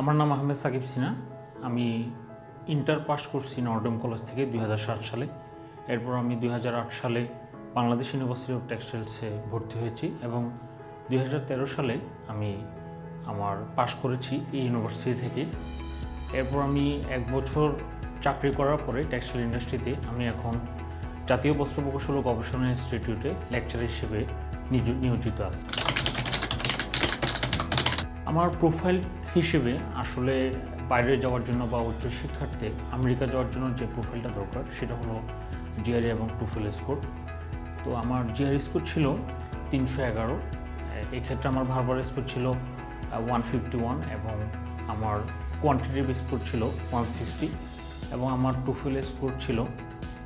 আমার নাম আহমেদ সাকিব সিনা আমি ইন্টার পাস করছি নর্ডম কলেজ থেকে দুই হাজার সাত সালে। এরপর আমি দুই হাজার আট সালে বাংলাদেশ ইউনিভার্সিটি অফ টেক্সটাইলসে ভর্তি হয়েছি এবং দুই হাজার তেরো সালে আমি আমার পাশ করেছি এই ইউনিভার্সিটি থেকে। এরপর আমি এক বছর চাকরি করার পরে টেক্সটাইল ইন্ডাস্ট্রিতে আমি এখন জাতীয় বস্ত্র প্রকৌশল ও গবেষণা ইনস্টিটিউটে লেকচার হিসেবে নিযু- নিয়োজিত আছি। আমার প্রোফাইল হিসেবে আসলে বাইরে যাওয়ার জন্য বা উচ্চশিক্ষার্থে আমেরিকা যাওয়ার জন্য যে প্রোফাইলটা দরকার, সেটা হলো জিআরই এবং টুফেল স্কোর তো আমার জিআর স্কোর ছিল তিনশো এগারো, এক্ষেত্রে আমার ভারবার স্কোর ছিল ওয়ান ফিফটি ওয়ান এবং আমার কোয়ান্টিটিভ স্কোর ছিল ওয়ান সিক্সটি এবং আমার টুফেল স্কোর ছিল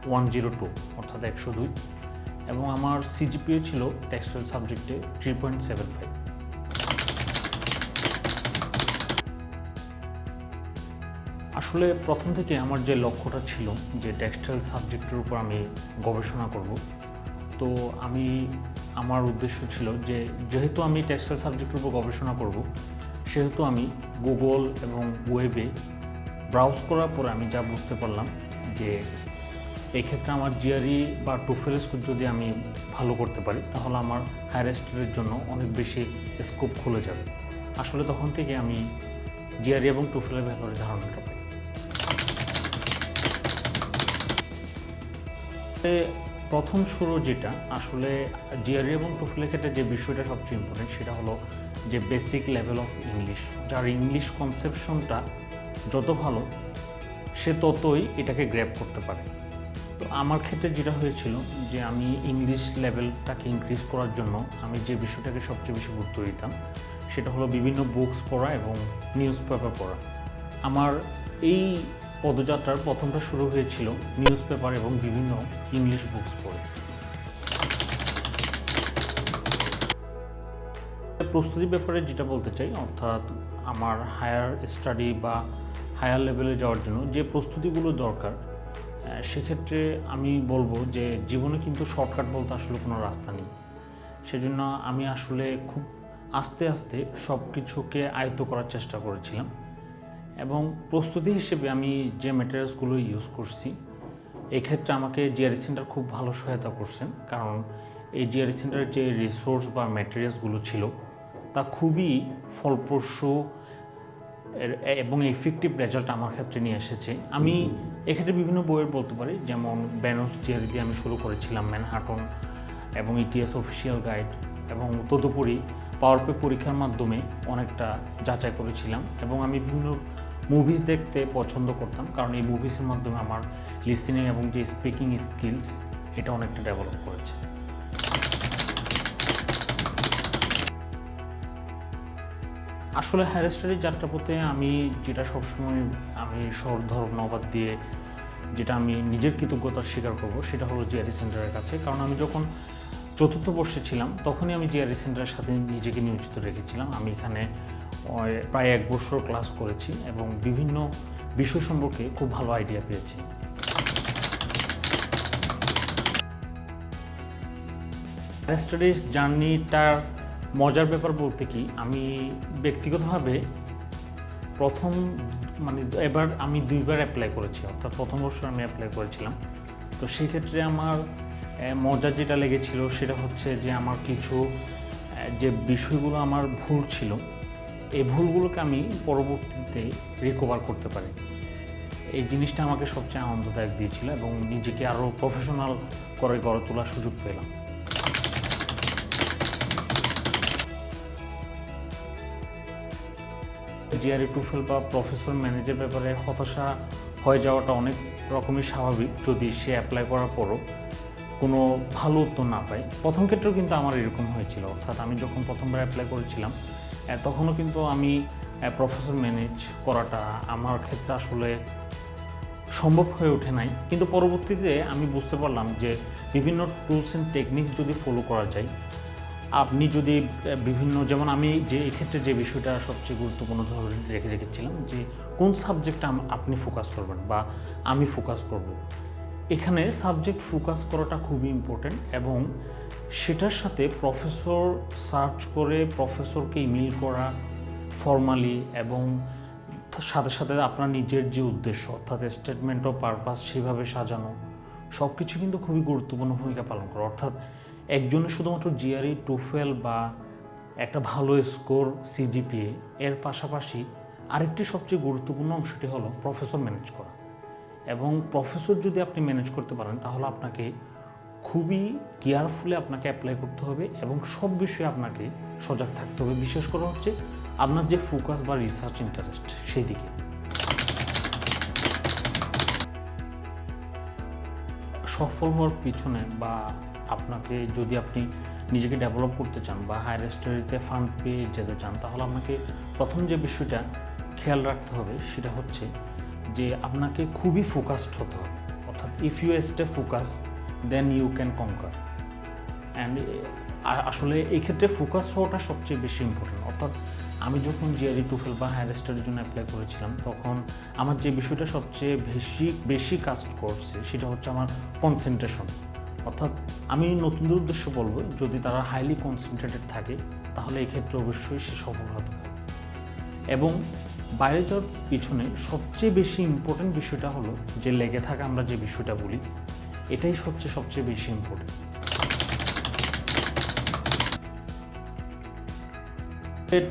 ওয়ান জিরো টু অর্থাৎ একশো দুই এবং আমার সিজিপিএ ছিল টেক্সটাইল সাবজেক্টে থ্রি পয়েন্ট সেভেন ফাইভ আসলে প্রথম থেকে আমার যে লক্ষ্যটা ছিল যে টেক্সটাইল সাবজেক্টের উপর আমি গবেষণা করব, তো আমি, আমার উদ্দেশ্য ছিল যে যেহেতু আমি টেক্সটাইল সাবজেক্টের উপর গবেষণা করব, সেহেতু আমি গুগল এবং ওয়েবে ব্রাউজ করার পরে আমি যা বুঝতে পারলাম যে এই ক্ষেত্রে আমার জিআরই বা টুফেল স্কোর যদি আমি ভালো করতে পারি, তাহলে আমার হায়ার স্টাডির জন্য অনেক বেশি স্কোপ খুলে যাবে। আসলে তখন থেকে আমি জিআরই এবং টুফেলের ব্যাপারে ধারণাটা এ প্রথম শুরু যেটা, আসলে জিআরই এবং টুফেলের ক্ষেত্রে যে বিষয়টা সবচেয়ে ইম্পর্টেন্ট সেটা হলো যে বেসিক লেভেল অফ ইংলিশ যার ইংলিশ কনসেপশনটা যত ভালো, সে ততই এটাকে গ্র্যাপ করতে পারে। তো আমার ক্ষেত্রে যেটা হয়েছিল যে আমি ইংলিশ লেভেলটাকে ইনক্রিজ করার জন্য আমি যে বিষয়টাকে সবচেয়ে বেশি গুরুত্ব দিতাম, সেটা হলো বিভিন্ন বুকস পড়া এবং নিউজ পেপার পড়া। আমার এই পদযাত্রার প্রথমটা শুরু হয়েছিল নিউজ পেপার এবং বিভিন্ন ইংলিশ বুকস পড়ে। প্রস্তুতি ব্যাপারে যেটা বলতে চাই, অর্থাৎ আমার হায়ার স্টাডি বা হায়ার লেভেলে যাওয়ার জন্য যে প্রস্তুতিগুলো দরকার সেক্ষেত্রে আমি বলব যে জীবনে কিন্তু শর্টকাট বলতে আসলে কোনো রাস্তা নেই। সেজন্য আমি আসলে খুব আস্তে আস্তে সব কিছুকে আয়ত্ত করার চেষ্টা করেছিলাম। এবং প্রস্তুতি হিসেবে আমি যে ম্যাটেরিয়ালসগুলো ইউজ করছি, এক্ষেত্রে আমাকে জিআরই সেন্টার খুব ভালো সহায়তা করছেন। কারণ এই জিআরই সেন্টারের যে রিসোর্স বা ম্যাটেরিয়ালসগুলো ছিল, তা খুবই ফলপ্রসূ এবং এফেক্টিভ রেজাল্ট আমার ক্ষেত্রে নিয়ে এসেছে। আমি এক্ষেত্রে বিভিন্ন বইয়ের বলতে পারি, যেমন ব্যানোস জিআরই দিয়ে আমি শুরু করেছিলাম ম্যানহাটন এবং ইটিএস অফিসিয়াল গাইড এবং তদুপরি পাওয়ার পে পরীক্ষার মাধ্যমে অনেকটা যাচাই করেছিলাম এবং আমি বিভিন্ন মুভিজ দেখতে পছন্দ করতাম, কারণ এই মুভিসের মাধ্যমে আমার লিসেনিং এবং যে স্পিকিং স্কিলস এটা অনেকটা ডেভেলপ করেছে। আসলে হায়ার স্টাডি যাত্রাপথে আমি যেটা সবসময় আমি শহর নবাদ দিয়ে যেটা আমি নিজের কৃতজ্ঞতার স্বীকার করব, সেটা হলো জিআরই সেন্টারের কাছে। কারণ আমি যখন চতুর্থ বর্ষে ছিলাম, তখনই আমি জিআরই সেন্টারের সাথে নিজেকে নিয়োজিত রেখেছিলাম। আমি এখানে প্রায় এক বছর ক্লাস করেছি এবং বিভিন্ন বিষয় সম্পর্কে খুব ভালো আইডিয়া পেয়েছি। স্টাডিজ জার্নিটার মজার ব্যাপার বলতে কি, আমি ব্যক্তিগতভাবে প্রথম মানে এবার আমি দুইবার অ্যাপ্লাই করেছি, অর্থাৎ প্রথম বছর আমি অ্যাপ্লাই করেছিলাম। তো সেই ক্ষেত্রে আমার মজার যেটা লেগেছিল সেটা হচ্ছে যে আমার কিছু যে বিষয়গুলো আমার ভুল ছিল এই ভুলগুলোকে আমি পরবর্তীতে রিকভার করতে পারি। এই জিনিসটা আমাকে সবচেয়ে আনন্দদায়ক দিয়েছিল এবং নিজেকে আরও প্রফেশনাল করে গড়ে তোলার সুযোগ পেলাম। জিআরই টুফেল বা প্রফেসর ম্যানেজের ব্যাপারে হতাশা হয়ে যাওয়াটা অনেক রকমই স্বাভাবিক যদি সে অ্যাপ্লাই করার পরও কোনো ভালো উত্তর না পায়। প্রথম ক্ষেত্রেও কিন্তু আমার এরকম হয়েছিল। অর্থাৎ আমি যখন প্রথমবার অ্যাপ্লাই করেছিলাম তখনও কিন্তু আমি প্রফেসর ম্যানেজ করাটা আমার ক্ষেত্রে আসলে সম্ভব হয়ে ওঠে নাই কিন্তু পরবর্তীতে আমি বুঝতে পারলাম যে বিভিন্ন টুলস অ্যান্ড টেকনিক যদি ফলো করা যায়, আপনি যদি বিভিন্ন, যেমন আমি যে, এক্ষেত্রে যে বিষয়টা সবচেয়ে গুরুত্বপূর্ণ ধরে রেখে, রেখেছিলাম যে কোন সাবজেক্টটা আপনি ফোকাস করবেন বা আমি ফোকাস করব। এখানে সাবজেক্ট ফোকাস করাটা খুবই ইম্পর্ট্যান্ট এবং সেটার সাথে প্রফেসর সার্চ করে প্রফেসরকে ইমেল করা ফর্মালি এবং সাথে সাথে আপনার নিজের যে উদ্দেশ্য, অর্থাৎ স্টেটমেন্ট অফ পারপাস সেভাবে সাজানো সব কিছু কিন্তু খুবই গুরুত্বপূর্ণ ভূমিকা পালন করে। অর্থাৎ একজনের শুধুমাত্র জিআরই টুফেল বা একটা ভালো স্কোর সিজিপিএ এর পাশাপাশি আরেকটি সবচেয়ে গুরুত্বপূর্ণ অংশটি হলো প্রফেসর ম্যানেজ করা। এবং প্রফেসর যদি আপনি ম্যানেজ করতে পারেন, তাহলে আপনাকে খুবই কেয়ারফুলি আপনাকে অ্যাপ্লাই করতে হবে এবং সব বিষয়ে আপনাকে সজাগ থাকতে হবে। বিশেষ করে হচ্ছে আপনার যে ফোকাস বা রিসার্চ ইন্টারেস্ট সেই দিকে। সফল হওয়ার পিছনে বা আপনাকে যদি আপনি নিজেকে ডেভেলপ করতে চান বা হায়ার স্টাডিতে ফান্ড পেয়ে যেতে চান, তাহলে আপনাকে প্রথম যে বিষয়টা খেয়াল রাখতে হবে, সেটা হচ্ছে যে আপনাকে খুবই ফোকাসড হতে হবে। অর্থাৎ if you stay focus then you can conquer and আসলে এই ক্ষেত্রে ফোকাস হওয়াটা সবচেয়ে বেশি ইম্পর্টেন্ট অর্থাৎ আমি যখন জিআরই টুফেল বা হায়ার স্টাডির জন্য অ্যাপ্লাই করেছিলাম, তখন আমার যে বিষয়টা সবচেয়ে বেশি বেশি কাজ করছে সেটা হচ্ছে আমার কনসেন্ট্রেশন অর্থাৎ আমি নতুনদের উদ্দেশ্য বলব, যদি তারা হাইলি কনসেন্ট্রেটেড থাকে, তাহলে এই ক্ষেত্রে অবশ্যই সে সফল হতে পারে। এবং বাইরে যাওয়ার পিছনে সবচেয়ে বেশি ইম্পর্টেন্ট বিষয়টা হলো যে লেগে থাকা আমরা যে বিষয়টা বলি, এটাই হচ্ছে সবচেয়ে বেশি ইম্পর্টেন্ট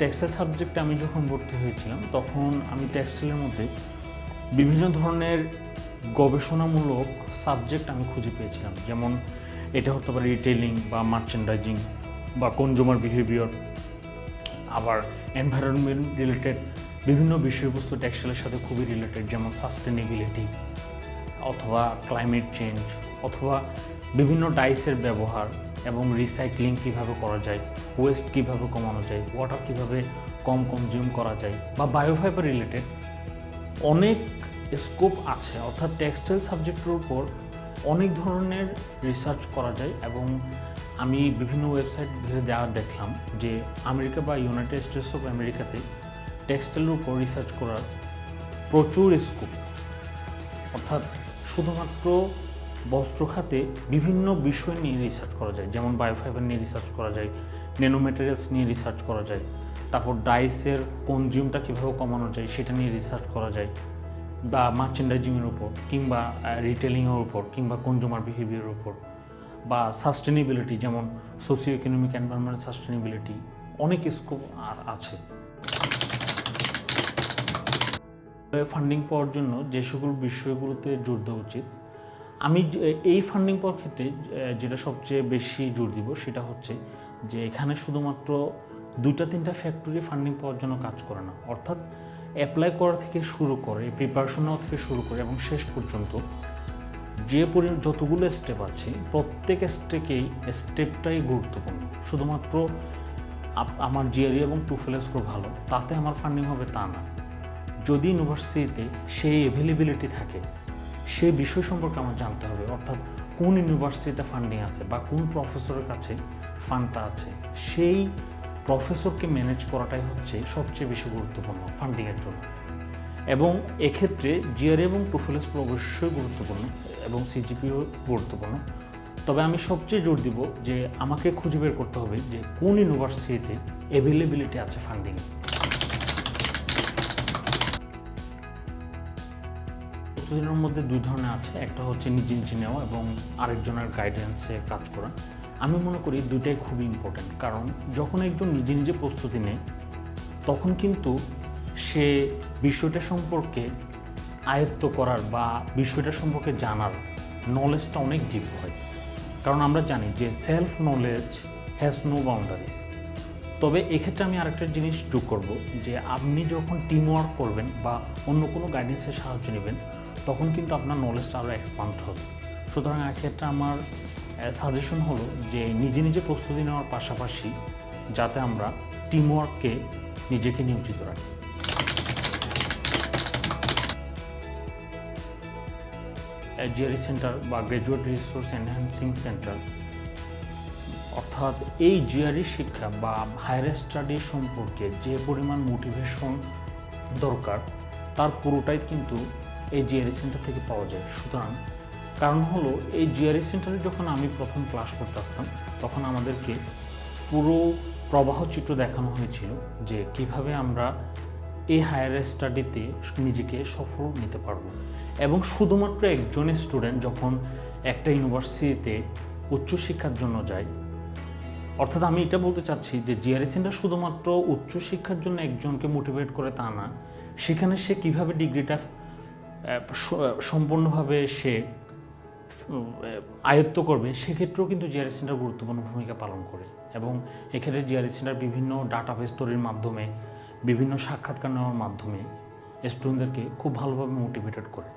টেক্সটাইল সাবজেক্টে আমি যখন ভর্তি হয়েছিলাম, তখন আমি টেক্সটাইলের মধ্যে বিভিন্ন ধরনের গবেষণামূলক সাবজেক্ট আমি খুঁজে পেয়েছিলাম। যেমন এটা হতে পারে রিটেলিং বা মার্চেন্ডাইজিং বা কনজুমার বিহেভিয়ার আবার এনভায়রনমেন্ট রিলেটেড বিভিন্ন বিষয়বস্তু টেক্সটাইলের সাথে খুবই রিলেটেড যেমন সাস্টেনেবিলিটি অথবা ক্লাইমেট চেঞ্জ অথবা বিভিন্ন ডাইসের ব্যবহার এবং রিসাইক্লিং কীভাবে করা যায় ওয়েস্ট কীভাবে কমানো যায় ওয়াটার কীভাবে কম কনজিউম করা যায় বা বায়োফাইবার রিলেটেড অনেক স্কোপ আছে। অর্থাৎ টেক্সটাইল সাবজেক্টের উপর অনেক ধরনের রিসার্চ করা যায় এবং আমি বিভিন্ন ওয়েবসাইট ঘিরে দেওয়া দেখলাম যে আমেরিকা বা ইউনাইটেড স্টেটস অফ আমেরিকাতে টেক্সটাইলের উপর রিসার্চ করার প্রচুর স্কোপ অর্থাৎ শুধুমাত্র বস্ত্র খাতে বিভিন্ন বিষয় নিয়ে রিসার্চ করা যায়, যেমন বায়োফাইবার নিয়ে রিসার্চ করা যায় ন্যানো ম্যাটেরিয়ালস নিয়ে রিসার্চ করা যায়, তারপর ডাইসের কনজিউমটা কীভাবে কমানো যায় সেটা নিয়ে রিসার্চ করা যায়, বা মার্চেন্ডাইজিংয়ের উপর, কিংবা রিটেলিংয়ের উপর, কিংবা কনজিউমার বিহেভিয়ারের উপর, বা সাস্টেনেবিলিটি যেমন সোসিও ইকোনমিক এনভায়রনমেন্ট সাস্টেনেবিলিটি অনেক স্কোপ আর আছে। ফান্ডিং পাওয়ার জন্য যে সকল বিষয়গুলোতে জোর দেওয়া উচিত, আমি এই ফান্ডিং পাওয়ার ক্ষেত্রে যেটা সবচেয়ে বেশি জোর দিব সেটা হচ্ছে যে এখানে শুধুমাত্র দুইটা তিনটা ফ্যাক্টরি ফান্ডিং পাওয়ার জন্য কাজ করে না, অর্থাৎ অ্যাপ্লাই করা থেকে শুরু করে প্রিপারেশন নেওয়া থেকে শুরু করে এবং শেষ পর্যন্ত যে পরি, যতগুলো স্টেপ আছে, প্রত্যেক স্টেকেই স্টেপটাই গুরুত্বপূর্ণ। শুধুমাত্র আমার জিআরই এবং টুফেল স্কোর ভালো, তাতে আমার ফান্ডিং হবে তা না। যদি ইউনিভার্সিটিতে সেই অ্যাভেলেবিলিটি থাকে সেই বিষয় সম্পর্কে আমার জানতে হবে। অর্থাৎ কোন ইউনিভার্সিটিতে ফান্ডিং আছে বা কোন প্রফেসরের কাছে ফান্ডটা আছে, সেই প্রফেসরকে ম্যানেজ করাটাই হচ্ছে সবচেয়ে বেশি গুরুত্বপূর্ণ ফান্ডিংয়ের জন্য। এবং এক্ষেত্রে জিআর এবং টুফেল স্কোর অবশ্যই গুরুত্বপূর্ণ এবং সিজিপিও গুরুত্বপূর্ণ। তবে আমি সবচেয়ে জোর দিব যে আমাকে খুঁজে বের করতে হবে যে কোন ইউনিভার্সিটিতে অ্যাভেলেবিলিটি আছে ফান্ডিং প্রস্তুতির মধ্যে দুই ধরনের আছে। একটা হচ্ছে নিজে নিজে নেওয়া এবং আরেকজনের গাইডেন্সে কাজ করা। আমি মনে করি দুইটাই খুবই ইম্পর্ট্যান্ট কারণ যখন একজন নিজে নিজে প্রস্তুতি নেয়, তখন কিন্তু সে বিষয়টা সম্পর্কে আয়ত্ত করার বা বিষয়টা সম্পর্কে জানার নলেজটা অনেক ডিপ হয়। কারণ আমরা জানি যে self knowledge has no boundaries তবে এক্ষেত্রে আমি আরেকটা জিনিস যোগ করব যে আপনি যখন টিম ওয়ার্ক করবেন বা অন্য কোনো গাইডেন্সের সাহায্য নেবেন তখন কিন্তু আপনার নলেজটা আরও এক্সপান্ড হবে। সুতরাং এক্ষেত্রে আমার সাজেশন হলো যে নিজে নিজে প্রস্তুতি নেওয়ার পাশাপাশি যাতে আমরা টিম ওয়ার্ককে নিজেকে নিয়োজিত রাখি। জিআরই সেন্টার বা গ্র্যাজুয়েট রিসোর্স এনহ্যান্সিং সেন্টার অর্থাৎ এই জিআরই শিক্ষা বা হায়ার স্টাডি সম্পর্কে যে পরিমাণ মোটিভেশন দরকার, তার পুরোটাই কিন্তু এই জিআরই সেন্টার থেকে পাওয়া যায়। সুতরাং কারণ হলো, এই জিআরই সেন্টারে যখন আমি প্রথম ক্লাস করতে আসতাম, তখন আমাদেরকে পুরো প্রবাহ চিত্র দেখানো হয়েছিল যে কীভাবে আমরা এই হায়ার স্টাডিতে নিজেকে সফল নিতে পারব। এবং শুধুমাত্র একজন স্টুডেন্ট যখন একটা ইউনিভার্সিটিতে উচ্চশিক্ষার জন্য যায়, অর্থাৎ আমি এটা বলতে চাচ্ছি যে জিআরএসিনটা শুধুমাত্র উচ্চশিক্ষার জন্য একজনকে মোটিভেট করে তা না, সেখানে সে কীভাবে ডিগ্রিটা সম্পূর্ণভাবে সে আয়ত্ত করবে, সেক্ষেত্রেও কিন্তু জিআরএস সেন্টার গুরুত্বপূর্ণ ভূমিকা পালন করে। এবং এক্ষেত্রে জিআরএস সেন্টার বিভিন্ন ডাটাবেস তৈরির মাধ্যমে, বিভিন্ন সাক্ষাৎকার নেওয়ার মাধ্যমে স্টুডেন্টদেরকে খুব ভালোভাবে মোটিভেটেড করে।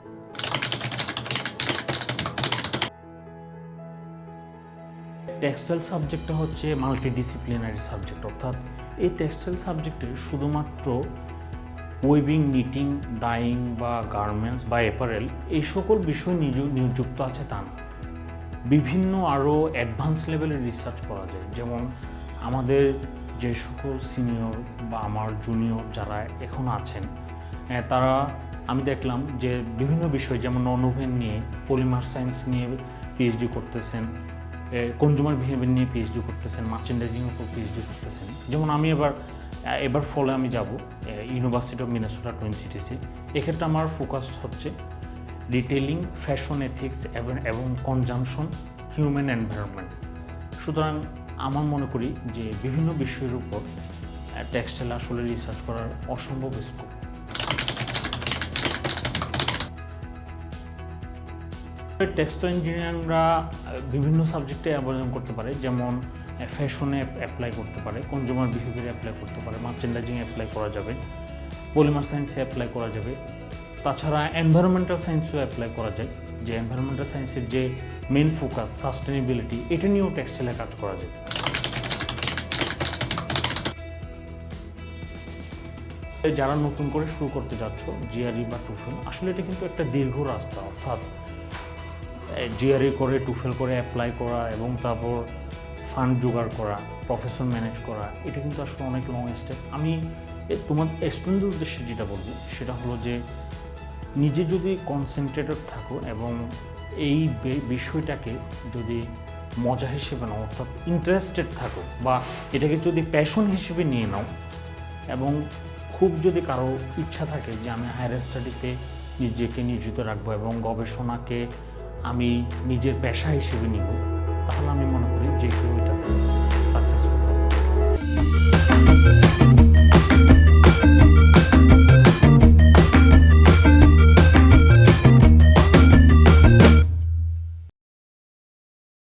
টেক্সটাইল সাবজেক্টটা হচ্ছে মাল্টিডিসিপ্লিনারি সাবজেক্ট অর্থাৎ এই টেক্সটাইল সাবজেক্টে শুধুমাত্র ওয়েবিং নিটিং ডাইং বা গার্মেন্টস বা অ্যাপারেল এই সকল বিষয় নিযু- নিযুক্ত আছে তা না। বিভিন্ন আরও অ্যাডভান্স লেভেলের রিসার্চ করা যায়। যেমন আমাদের যে সকল সিনিয়র বা আমার জুনিয়র যারা এখন আছেন আহ, তারা আমি দেখলাম যে বিভিন্ন বিষয় যেমন ননোভেন নিয়ে পলিমার সায়েন্স নিয়ে পিএইচডি করতেছেন কনজুমার বিহেভিয়ার নিয়ে পিএইচডি করতেছেন মার্চেন্ডাইজিংয়ের উপর পিএইচডি করতেছেন। যেমন আমি এবার এবার ফলে আমি যাব ইউনিভার্সিটি অফ মিনেসোটা টুইন সিটিসে এক্ষেত্রে আমার ফোকাস হচ্ছে রিটেলিং ফ্যাশন এথিক্স এবং এবং কনজামশন হিউম্যান এনভায়রনমেন্ট সুতরাং আমার মনে করি যে বিভিন্ন বিষয়ের উপর টেক্সটাইল আসলে রিসার্চ করার অসম্ভব স্কোপ টেক্সটাইল ইঞ্জিনিয়াররা বিভিন্ন সাবজেক্টে আবেদন করতে পারে, যেমন ফ্যাশনে অ্যাপ্লাই করতে পারে কনজিউমার বিহেভিয়ারে অ্যাপ্লাই করতে পারে মার্চেন্ডাইজিং অ্যাপ্লাই করা যাবে পলিমার সায়েন্সে অ্যাপ্লাই করা যাবে। তাছাড়া এনভায়রনমেন্টাল সায়েন্সেও অ্যাপ্লাই করা যায়, যে এনভায়রনমেন্টাল সায়েন্সের যে মেন ফোকাস সাস্টেনেবিলিটি এটা নিয়েও টেক্সটাইলে কাজ করা যায়। যারা নতুন করে শুরু করতে যাচ্ছ জিআরই বা টুফেল আসলে এটা কিন্তু একটা দীর্ঘ রাস্তা, অর্থাৎ জিআরই করে টুফেল করে অ্যাপ্লাই করা এবং তারপর ফান্ড জোগাড় করা প্রফেশন ম্যানেজ করা, এটা কিন্তু আসলে অনেক লং স্টেপ আমি তোমার স্টুডেন্টের উদ্দেশ্যে যেটা বলব, সেটা হলো যে নিজে যদি কনসেন্ট্রেটেড থাকো এবং এই বিষয়টাকে যদি মজা হিসেবে নাও, অর্থাৎ ইন্টারেস্টেড থাকো বা এটাকে যদি প্যাশন হিসেবে নিয়ে নাও এবং খুব যদি কারও ইচ্ছা থাকে যে আমি হায়ার স্টাডিতে নিজেকে নিয়োজিত রাখব এবং গবেষণাকে আমি নিজের পেশা হিসেবে নিব তাহলে আমি মনে করি যে কেউ এটাতে সাকসেসফুল হবে